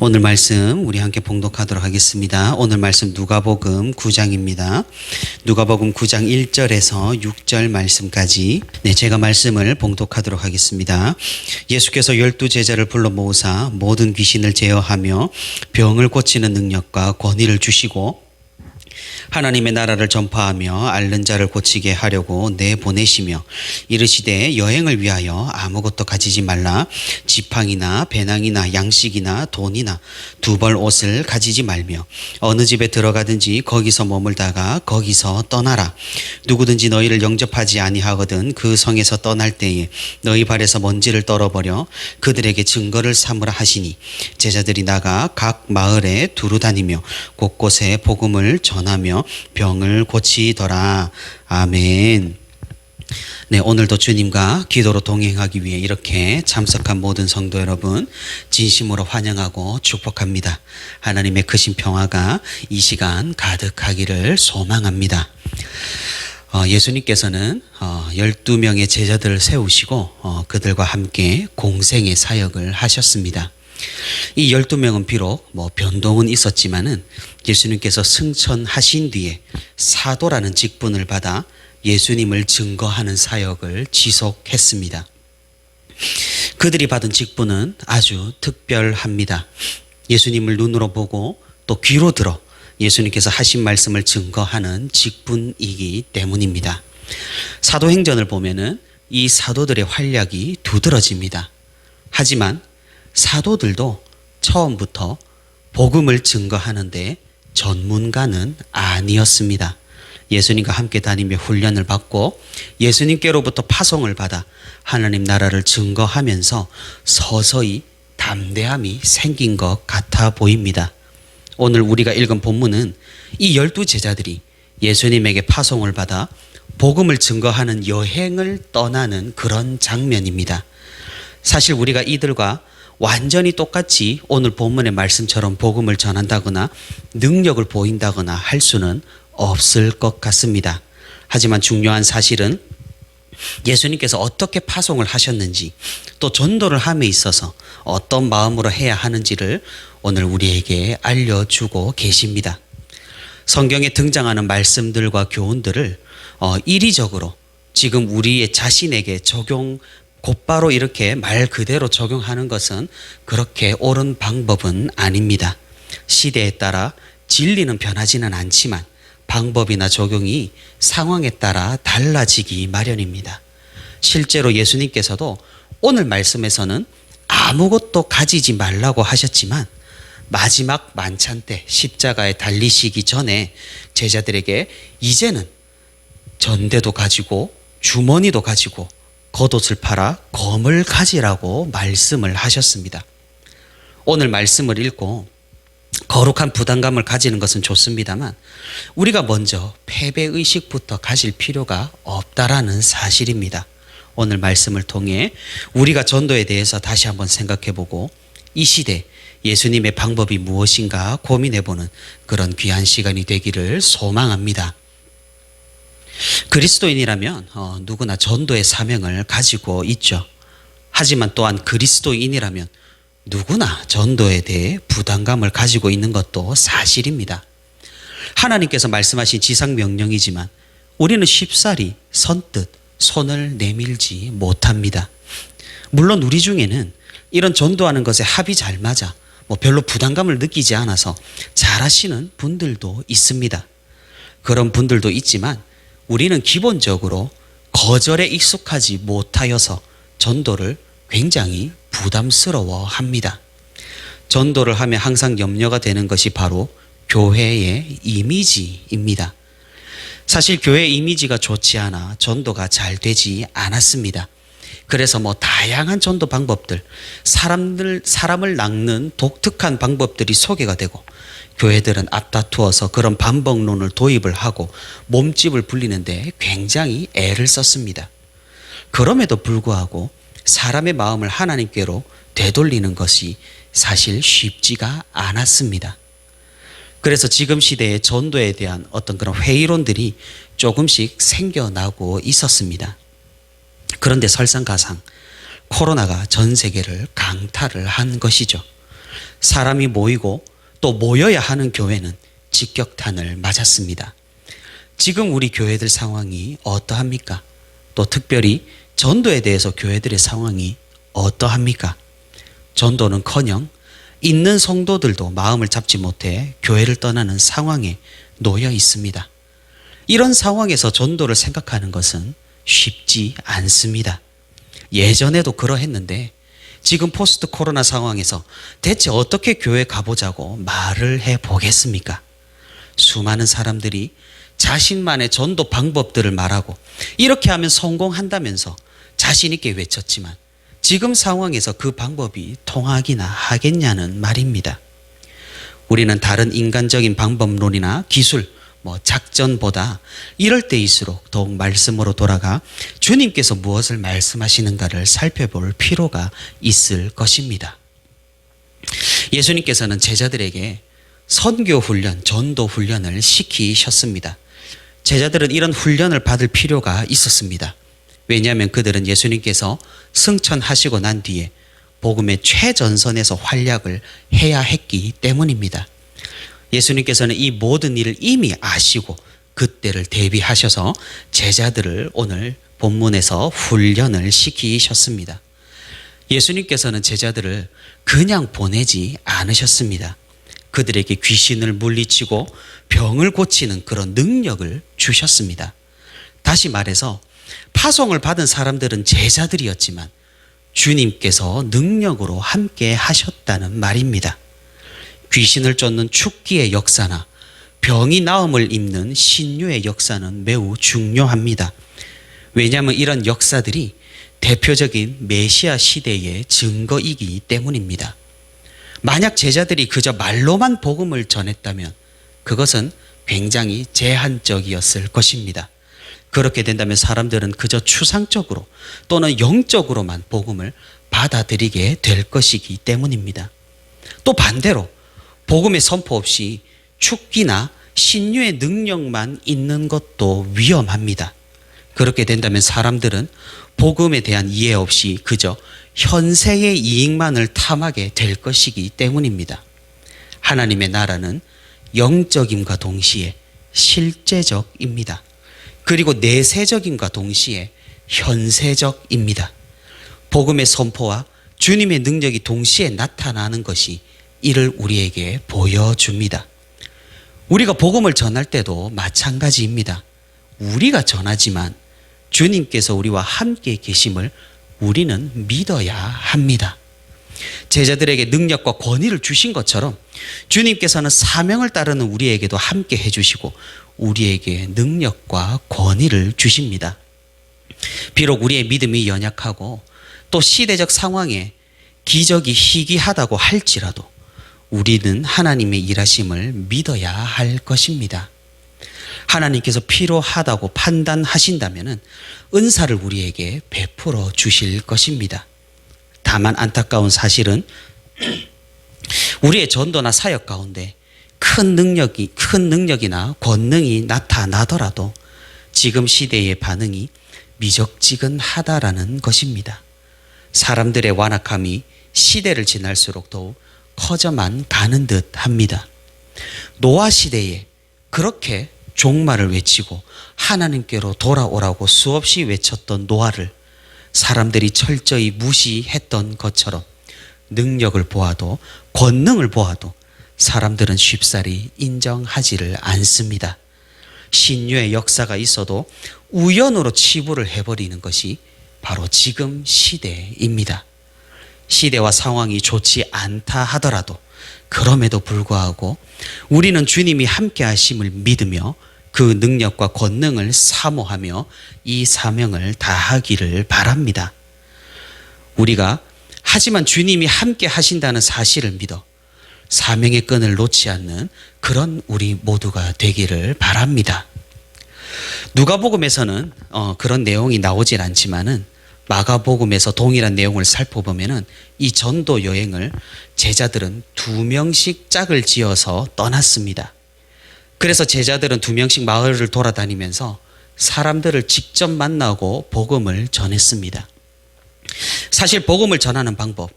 오늘 말씀 우리 함께 봉독하도록 하겠습니다. 오늘 말씀 누가복음 9장입니다. 누가복음 9장 1절에서 6절 말씀까지 네, 제가 말씀을 봉독하도록 하겠습니다. 예수께서 열두 제자를 불러 모으사 모든 귀신을 제어하며 병을 고치는 능력과 권위를 주시고 하나님의 나라를 전파하며 앓는 자를 고치게 하려고 내보내시며 이르시되 여행을 위하여 아무것도 가지지 말라. 지팡이나 배낭이나 양식이나 돈이나 두 벌 옷을 가지지 말며 어느 집에 들어가든지 거기서 머물다가 거기서 떠나라. 누구든지 너희를 영접하지 아니하거든 그 성에서 떠날 때에 너희 발에서 먼지를 떨어버려 그들에게 증거를 삼으라 하시니 제자들이 나가 각 마을에 두루 다니며 곳곳에 복음을 전하며 병을 고치더라. 아멘. 네, 오늘도 주님과 기도로 동행하기 위해 이렇게 참석한 모든 성도 여러분, 진심으로 환영하고 축복합니다. 하나님의 크신 평화가 이 시간 가득하기를 소망합니다. 어, 예수님께서는 어, 12명의 제자들을 세우시고 어, 그들과 함께 공생의 사역을 하셨습니다. 이 12명은 비록 뭐 변동은 있었지만은 예수님께서 승천하신 뒤에 사도라는 직분을 받아 예수님을 증거하는 사역을 지속했습니다. 그들이 받은 직분은 아주 특별합니다. 예수님을 눈으로 보고 또 귀로 들어 예수님께서 하신 말씀을 증거하는 직분이기 때문입니다. 사도행전을 보면은 이 사도들의 활약이 두드러집니다. 하지만 사도들도 처음부터 복음을 증거하는데 전문가는 아니었습니다. 예수님과 함께 다니며 훈련을 받고 예수님께로부터 파송을 받아 하나님 나라를 증거하면서 서서히 담대함이 생긴 것 같아 보입니다. 오늘 우리가 읽은 본문은 이 열두 제자들이 예수님에게 파송을 받아 복음을 증거하는 여행을 떠나는 그런 장면입니다. 사실 우리가 이들과 완전히 똑같이 오늘 본문의 말씀처럼 복음을 전한다거나 능력을 보인다거나 할 수는 없을 것 같습니다. 하지만 중요한 사실은 예수님께서 어떻게 파송을 하셨는지 또 전도를 함에 있어서 어떤 마음으로 해야 하는지를 오늘 우리에게 알려주고 계십니다. 성경에 등장하는 말씀들과 교훈들을 어, 이리적으로 지금 우리의 자신에게 적용 곧바로 이렇게 말 그대로 적용하는 것은 그렇게 옳은 방법은 아닙니다. 시대에 따라 진리는 변하지는 않지만 방법이나 적용이 상황에 따라 달라지기 마련입니다. 실제로 예수님께서도 오늘 말씀에서는 아무것도 가지지 말라고 하셨지만 마지막 만찬 때 십자가에 달리시기 전에 제자들에게 이제는 전대도 가지고 주머니도 가지고 겉옷을 팔아 검을 가지라고 말씀을 하셨습니다. 오늘 말씀을 읽고 거룩한 부담감을 가지는 것은 좋습니다만 우리가 먼저 패배 의식부터 가질 필요가 없다라는 사실입니다. 오늘 말씀을 통해 우리가 전도에 대해서 다시 한번 생각해 보고 이 시대 예수님의 방법이 무엇인가 고민해 보는 그런 귀한 시간이 되기를 소망합니다. 그리스도인이라면 어, 누구나 전도의 사명을 가지고 있죠. 하지만 또한 그리스도인이라면 누구나 전도에 대해 부담감을 가지고 있는 것도 사실입니다. 하나님께서 말씀하신 지상 명령이지만 우리는 쉽사리 선뜻 손을 내밀지 못합니다. 물론 우리 중에는 이런 전도하는 것에 합이 잘 맞아 뭐 별로 부담감을 느끼지 않아서 잘하시는 분들도 있습니다. 그런 분들도 있지만 우리는 기본적으로 거절에 익숙하지 못하여서 전도를 굉장히 부담스러워 합니다. 전도를 하면 항상 염려가 되는 것이 바로 교회의 이미지입니다. 사실 교회 이미지가 좋지 않아 전도가 잘 되지 않았습니다. 그래서 뭐 다양한 전도 방법들, 사람들, 사람을 낚는 독특한 방법들이 소개가 되고 교회들은 앞다투어서 그런 반복론을 도입을 하고 몸집을 불리는데 굉장히 애를 썼습니다. 그럼에도 불구하고 사람의 마음을 하나님께로 되돌리는 것이 사실 쉽지가 않았습니다. 그래서 지금 시대의 전도에 대한 어떤 그런 회의론들이 조금씩 생겨나고 있었습니다. 그런데 설상가상 코로나가 전 세계를 강타를 한 것이죠. 사람이 모이고 또 모여야 하는 교회는 직격탄을 맞았습니다. 지금 우리 교회들 상황이 어떠합니까? 또 특별히 전도에 대해서 교회들의 상황이 어떠합니까? 전도는 커녕 있는 성도들도 마음을 잡지 못해 교회를 떠나는 상황에 놓여 있습니다. 이런 상황에서 전도를 생각하는 것은 쉽지 않습니다. 예전에도 그러했는데 지금 포스트 코로나 상황에서 대체 어떻게 교회 가보자고 말을 해 보겠습니까? 수많은 사람들이 자신만의 전도 방법들을 말하고 이렇게 하면 성공한다면서 자신있게 외쳤지만 지금 상황에서 그 방법이 통하기나 하겠냐는 말입니다. 우리는 다른 인간적인 방법론이나 기술, 뭐 작전보다 이럴 때일수록 더욱 말씀으로 돌아가 주님께서 무엇을 말씀하시는가를 살펴볼 필요가 있을 것입니다. 예수님께서는 제자들에게 선교 훈련, 전도 훈련을 시키셨습니다. 제자들은 이런 훈련을 받을 필요가 있었습니다. 왜냐하면 그들은 예수님께서 승천하시고 난 뒤에 복음의 최전선에서 활약을 해야 했기 때문입니다. 예수님께서는 이 모든 일을 이미 아시고 그때를 대비하셔서 제자들을 오늘 본문에서 훈련을 시키셨습니다. 예수님께서는 제자들을 그냥 보내지 않으셨습니다. 그들에게 귀신을 물리치고 병을 고치는 그런 능력을 주셨습니다. 다시 말해서 파송을 받은 사람들은 제자들이었지만 주님께서 능력으로 함께 하셨다는 말입니다. 귀신을 쫓는 축기의 역사나 병이 나음을 입는 신유의 역사는 매우 중요합니다. 왜냐하면 이런 역사들이 대표적인 메시아 시대의 증거이기 때문입니다. 만약 제자들이 그저 말로만 복음을 전했다면 그것은 굉장히 제한적이었을 것입니다. 그렇게 된다면 사람들은 그저 추상적으로 또는 영적으로만 복음을 받아들이게 될 것이기 때문입니다. 또 반대로 복음의 선포 없이 축기나 신유의 능력만 있는 것도 위험합니다. 그렇게 된다면 사람들은 복음에 대한 이해 없이 그저 현세의 이익만을 탐하게 될 것이기 때문입니다. 하나님의 나라는 영적임과 동시에 실제적입니다. 그리고 내세적임과 동시에 현세적입니다. 복음의 선포와 주님의 능력이 동시에 나타나는 것이 이를 우리에게 보여줍니다. 우리가 복음을 전할 때도 마찬가지입니다. 우리가 전하지만 주님께서 우리와 함께 계심을 우리는 믿어야 합니다. 제자들에게 능력과 권위를 주신 것처럼 주님께서는 사명을 따르는 우리에게도 함께 해주시고 우리에게 능력과 권위를 주십니다. 비록 우리의 믿음이 연약하고 또 시대적 상황에 기적이 희귀하다고 할지라도 우리는 하나님의 일하심을 믿어야 할 것입니다. 하나님께서 필요하다고 판단하신다면 은사를 우리에게 베풀어 주실 것입니다. 다만 안타까운 사실은 우리의 전도나 사역 가운데 큰 능력이 큰 능력이나 권능이 나타나더라도 지금 시대의 반응이 미적지근하다라는 것입니다. 사람들의 완악함이 시대를 지날수록 더욱 커져만 가는 듯 합니다. 노아 시대에 그렇게 종말을 외치고 하나님께로 돌아오라고 수없이 외쳤던 노아를 사람들이 철저히 무시했던 것처럼 능력을 보아도 권능을 보아도 사람들은 쉽사리 인정하지를 않습니다. 신유의 역사가 있어도 우연으로 치부를 해버리는 것이 바로 지금 시대입니다. 시대와 상황이 좋지 않다 하더라도 그럼에도 불구하고 우리는 주님이 함께 하심을 믿으며 그 능력과 권능을 사모하며 이 사명을 다하기를 바랍니다. 우리가 하지만 주님이 함께 하신다는 사실을 믿어 사명의 끈을 놓지 않는 그런 우리 모두가 되기를 바랍니다. 누가복음에서는 어, 그런 내용이 나오질 않지만은 마가복음에서 동일한 내용을 살펴보면은 이 전도 여행을 제자들은 두 명씩 짝을 지어서 떠났습니다. 그래서 제자들은 두 명씩 마을을 돌아다니면서 사람들을 직접 만나고 복음을 전했습니다. 사실 복음을 전하는 방법,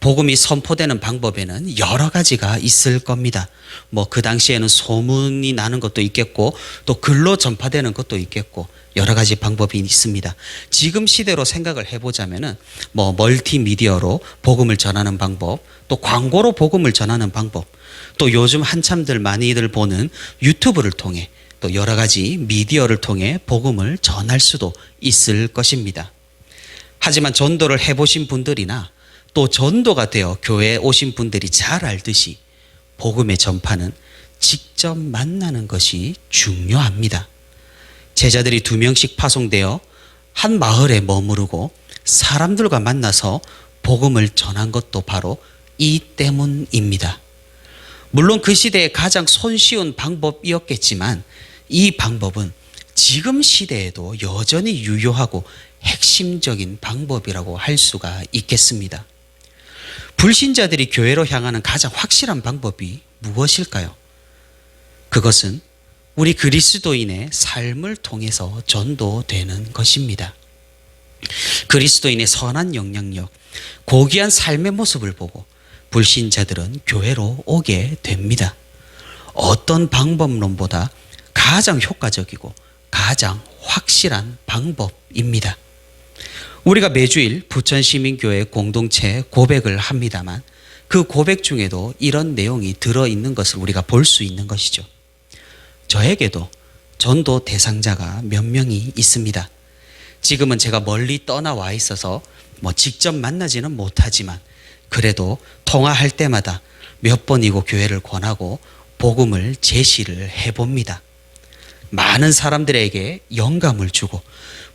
복음이 선포되는 방법에는 여러 가지가 있을 겁니다. 뭐 그 당시에는 소문이 나는 것도 있겠고 또 글로 전파되는 것도 있겠고 여러 가지 방법이 있습니다. 지금 시대로 생각을 해보자면은 뭐 멀티미디어로 복음을 전하는 방법, 또 광고로 복음을 전하는 방법, 또 요즘 한참들 많이들 보는 유튜브를 통해 또 여러 가지 미디어를 통해 복음을 전할 수도 있을 것입니다. 하지만 전도를 해보신 분들이나 또 전도가 되어 교회에 오신 분들이 잘 알듯이 복음의 전파는 직접 만나는 것이 중요합니다. 제자들이 두 명씩 파송되어 한 마을에 머무르고 사람들과 만나서 복음을 전한 것도 바로 이 때문입니다. 물론 그 시대에 가장 손쉬운 방법이었겠지만 이 방법은 지금 시대에도 여전히 유효하고 핵심적인 방법이라고 할 수가 있겠습니다. 불신자들이 교회로 향하는 가장 확실한 방법이 무엇일까요? 그것은 우리 그리스도인의 삶을 통해서 전도되는 것입니다. 그리스도인의 선한 영향력, 고귀한 삶의 모습을 보고 불신자들은 교회로 오게 됩니다. 어떤 방법론보다 가장 효과적이고 가장 확실한 방법입니다. 우리가 매주일 부천시민교회 공동체 고백을 합니다만 그 고백 중에도 이런 내용이 들어있는 것을 우리가 볼 수 있는 것이죠. 저에게도 전도 대상자가 몇 명이 있습니다. 지금은 제가 멀리 떠나와 있어서 뭐 직접 만나지는 못하지만 그래도 통화할 때마다 몇 번이고 교회를 권하고 복음을 제시를 해봅니다. 많은 사람들에게 영감을 주고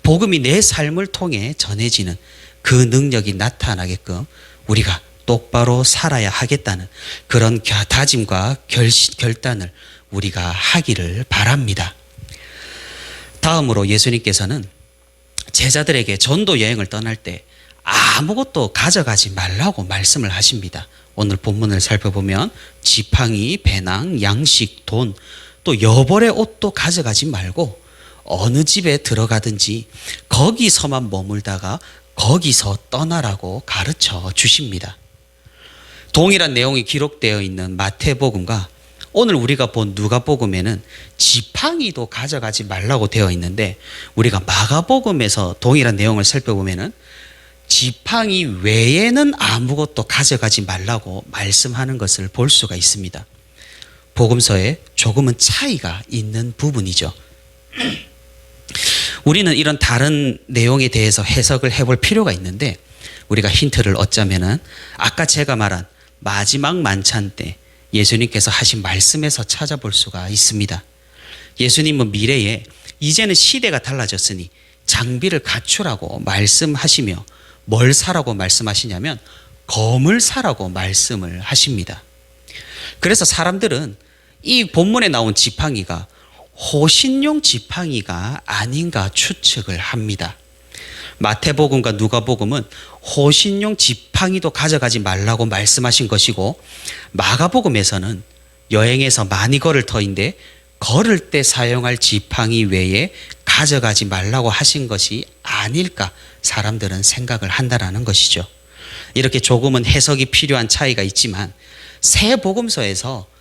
복음이 내 삶을 통해 전해지는 그 능력이 나타나게끔 우리가 똑바로 살아야 하겠다는 그런 겨- 다짐과 결, 결단을 우리가 하기를 바랍니다. 다음으로 예수님께서는 제자들에게 전도 여행을 떠날 때 아무것도 가져가지 말라고 말씀을 하십니다. 오늘 본문을 살펴보면 지팡이, 배낭, 양식, 돈, 또 여벌의 옷도 가져가지 말고 어느 집에 들어가든지 거기서만 머물다가 거기서 떠나라고 가르쳐 주십니다. 동일한 내용이 기록되어 있는 마태복음과 오늘 우리가 본 누가복음에는 지팡이도 가져가지 말라고 되어 있는데 우리가 마가복음에서 동일한 내용을 살펴보면은 지팡이 외에는 아무것도 가져가지 말라고 말씀하는 것을 볼 수가 있습니다. 복음서에 조금은 차이가 있는 부분이죠. 우리는 이런 다른 내용에 대해서 해석을 해볼 필요가 있는데 우리가 힌트를 얻자면은 아까 제가 말한 마지막 만찬 때 예수님께서 하신 말씀에서 찾아볼 수가 있습니다. 예수님은 미래에 이제는 시대가 달라졌으니 장비를 갖추라고 말씀하시며 뭘 사라고 말씀하시냐면 검을 사라고 말씀을 하십니다. 그래서 사람들은 이 본문에 나온 지팡이가 호신용 지팡이가 아닌가 추측을 합니다. 마태복음과 누가복음은 호신용 지팡이도 가져가지 말라고 말씀하신 것이고 마가복음에서는 여행에서 많이 걸을 터인데 걸을 때 사용할 지팡이 외에 가져가지 말라고 하신 것이 아닐까 사람들은 생각을 한다라는 것이죠. 이렇게 조금은 해석이 필요한 차이가 있지만 새 복음서에서 어,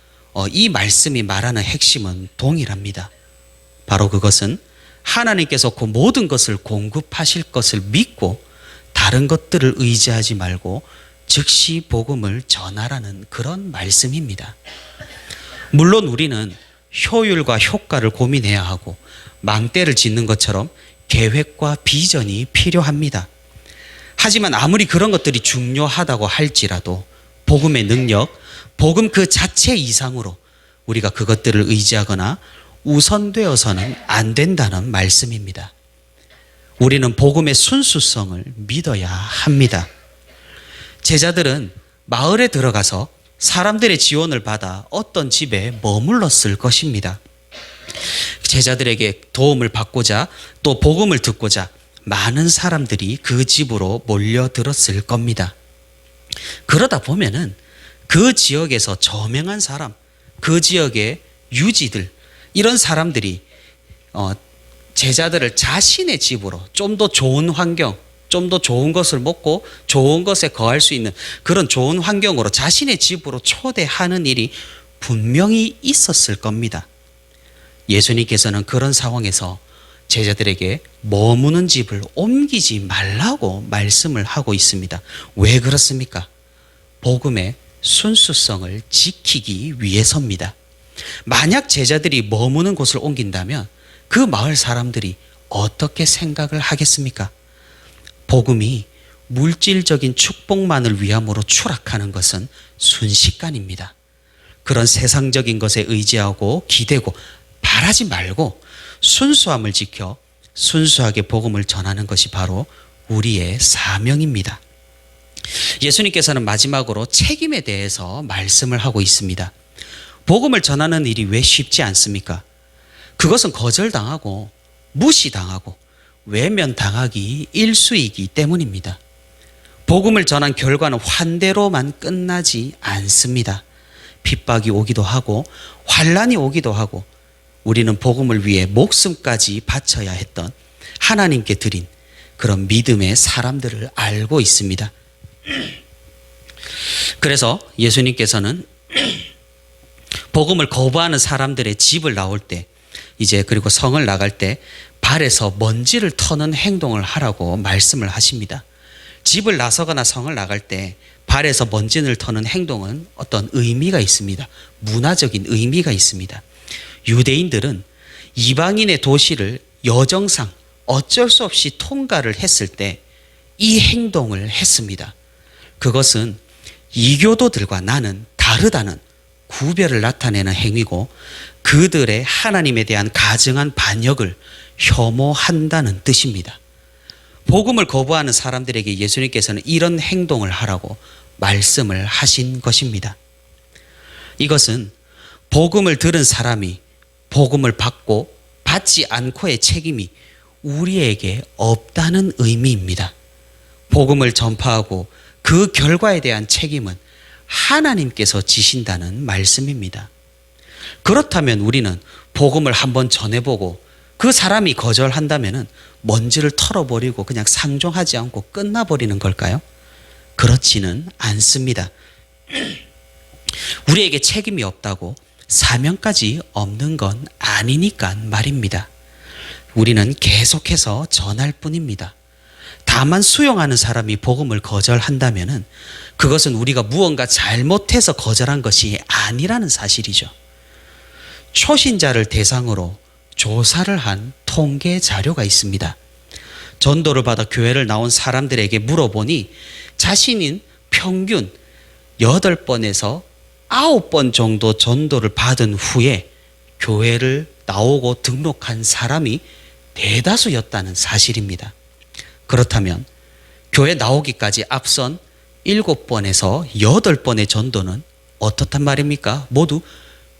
이 말씀이 말하는 핵심은 동일합니다. 바로 그것은 하나님께서 그 모든 것을 공급하실 것을 믿고 다른 것들을 의지하지 말고 즉시 복음을 전하라는 그런 말씀입니다. 물론 우리는 효율과 효과를 고민해야 하고 망대를 짓는 것처럼 계획과 비전이 필요합니다. 하지만 아무리 그런 것들이 중요하다고 할지라도 복음의 능력, 복음 그 자체 이상으로 우리가 그것들을 의지하거나 우선되어서는 안 된다는 말씀입니다. 우리는 복음의 순수성을 믿어야 합니다. 제자들은 마을에 들어가서 사람들의 지원을 받아 어떤 집에 머물렀을 것입니다. 제자들에게 도움을 받고자 또 복음을 듣고자 많은 사람들이 그 집으로 몰려들었을 겁니다. 그러다 보면은 그 지역에서 저명한 사람, 그 지역의 유지들, 이런 사람들이 어, 제자들을 자신의 집으로 좀 더 좋은 환경, 좀 더 좋은 것을 먹고 좋은 것에 거할 수 있는 그런 좋은 환경으로 자신의 집으로 초대하는 일이 분명히 있었을 겁니다. 예수님께서는 그런 상황에서 제자들에게 머무는 집을 옮기지 말라고 말씀을 하고 있습니다. 왜 그렇습니까? 복음의 순수성을 지키기 위해서입니다. 만약 제자들이 머무는 곳을 옮긴다면 그 마을 사람들이 어떻게 생각을 하겠습니까? 복음이 물질적인 축복만을 위함으로 추락하는 것은 순식간입니다. 그런 세상적인 것에 의지하고 기대고 바라지 말고 순수함을 지켜 순수하게 복음을 전하는 것이 바로 우리의 사명입니다. 예수님께서는 마지막으로 책임에 대해서 말씀을 하고 있습니다. 복음을 전하는 일이 왜 쉽지 않습니까? 그것은 거절당하고 무시당하고 외면당하기 일수이기 때문입니다. 복음을 전한 결과는 환대로만 끝나지 않습니다. 핍박이 오기도 하고 환란이 오기도 하고 우리는 복음을 위해 목숨까지 바쳐야 했던 하나님께 드린 그런 믿음의 사람들을 알고 있습니다. 그래서 예수님께서는 복음을 거부하는 사람들의 집을 나올 때 이제 그리고 성을 나갈 때 발에서 먼지를 터는 행동을 하라고 말씀을 하십니다. 집을 나서거나 성을 나갈 때 발에서 먼지를 터는 행동은 어떤 의미가 있습니다. 문화적인 의미가 있습니다. 유대인들은 이방인의 도시를 여정상 어쩔 수 없이 통과를 했을 때 이 행동을 했습니다. 그것은 이교도들과 나는 다르다는 구별을 나타내는 행위고 그들의 하나님에 대한 가증한 반역을 혐오한다는 뜻입니다. 복음을 거부하는 사람들에게 예수님께서는 이런 행동을 하라고 말씀을 하신 것입니다. 이것은 복음을 들은 사람이 복음을 받고 받지 않고의 책임이 우리에게 없다는 의미입니다. 복음을 전파하고 그 결과에 대한 책임은 하나님께서 지신다는 말씀입니다. 그렇다면 우리는 복음을 한번 전해보고 그 사람이 거절한다면 먼지를 털어버리고 그냥 상종하지 않고 끝나버리는 걸까요? 그렇지는 않습니다. 우리에게 책임이 없다고 사명까지 없는 건 아니니까 말입니다. 우리는 계속해서 전할 뿐입니다. 다만 수용하는 사람이 복음을 거절한다면 그것은 우리가 무언가 잘못해서 거절한 것이 아니라는 사실이죠. 초신자를 대상으로 조사를 한 통계 자료가 있습니다. 전도를 받아 교회를 나온 사람들에게 물어보니 자신인 평균 8번에서 9번 정도 전도를 받은 후에 교회를 나오고 등록한 사람이 대다수였다는 사실입니다. 그렇다면 교회 나오기까지 앞선 7번에서 8번의 전도는 어떻단 말입니까? 모두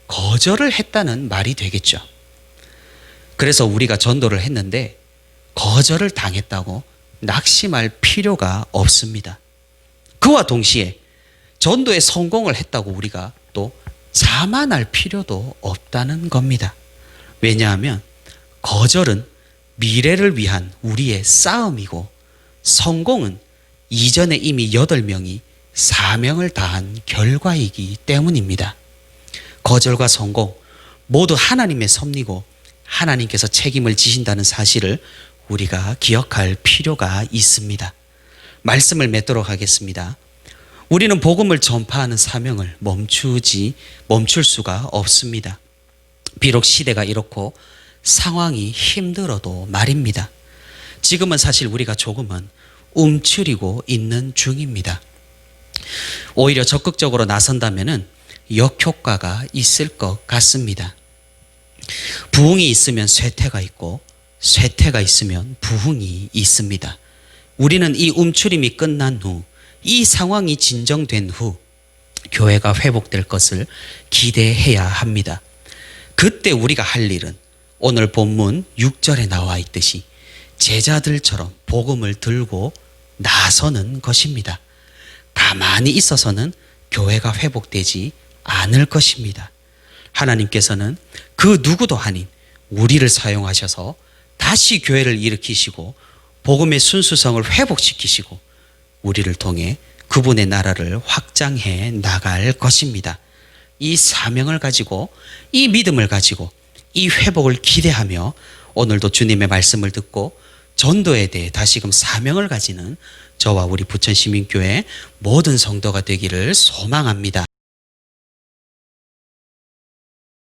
거절을 했다는 말이 되겠죠. 그래서 우리가 전도를 했는데 거절을 당했다고 낙심할 필요가 없습니다. 그와 동시에 전도에 성공을 했다고 우리가 또 자만할 필요도 없다는 겁니다. 왜냐하면 거절은 미래를 위한 우리의 싸움이고 성공은 이전에 이미 8명이 사명을 다한 결과이기 때문입니다. 거절과 성공 모두 하나님의 섭리고 하나님께서 책임을 지신다는 사실을 우리가 기억할 필요가 있습니다. 말씀을 맺도록 하겠습니다. 우리는 복음을 전파하는 사명을 멈추지 멈출 수가 없습니다. 비록 시대가 이렇고 상황이 힘들어도 말입니다. 지금은 사실 우리가 조금은 움츠리고 있는 중입니다. 오히려 적극적으로 나선다면은 역효과가 있을 것 같습니다. 부흥이 있으면 쇠퇴가 있고 쇠퇴가 있으면 부흥이 있습니다. 우리는 이 움츠림이 끝난 후, 이 상황이 진정된 후 교회가 회복될 것을 기대해야 합니다. 그때 우리가 할 일은 오늘 본문 6절에 나와 있듯이 제자들처럼 복음을 들고 나서는 것입니다. 가만히 있어서는 교회가 회복되지 않을 것입니다. 하나님께서는 그 누구도 아닌 우리를 사용하셔서 다시 교회를 일으키시고 복음의 순수성을 회복시키시고 우리를 통해 그분의 나라를 확장해 나갈 것입니다. 이 사명을 가지고 이 믿음을 가지고 이 회복을 기대하며 오늘도 주님의 말씀을 듣고 전도에 대해 다시금 사명을 가지는 저와 우리 부천시민교회 모든 성도가 되기를 소망합니다.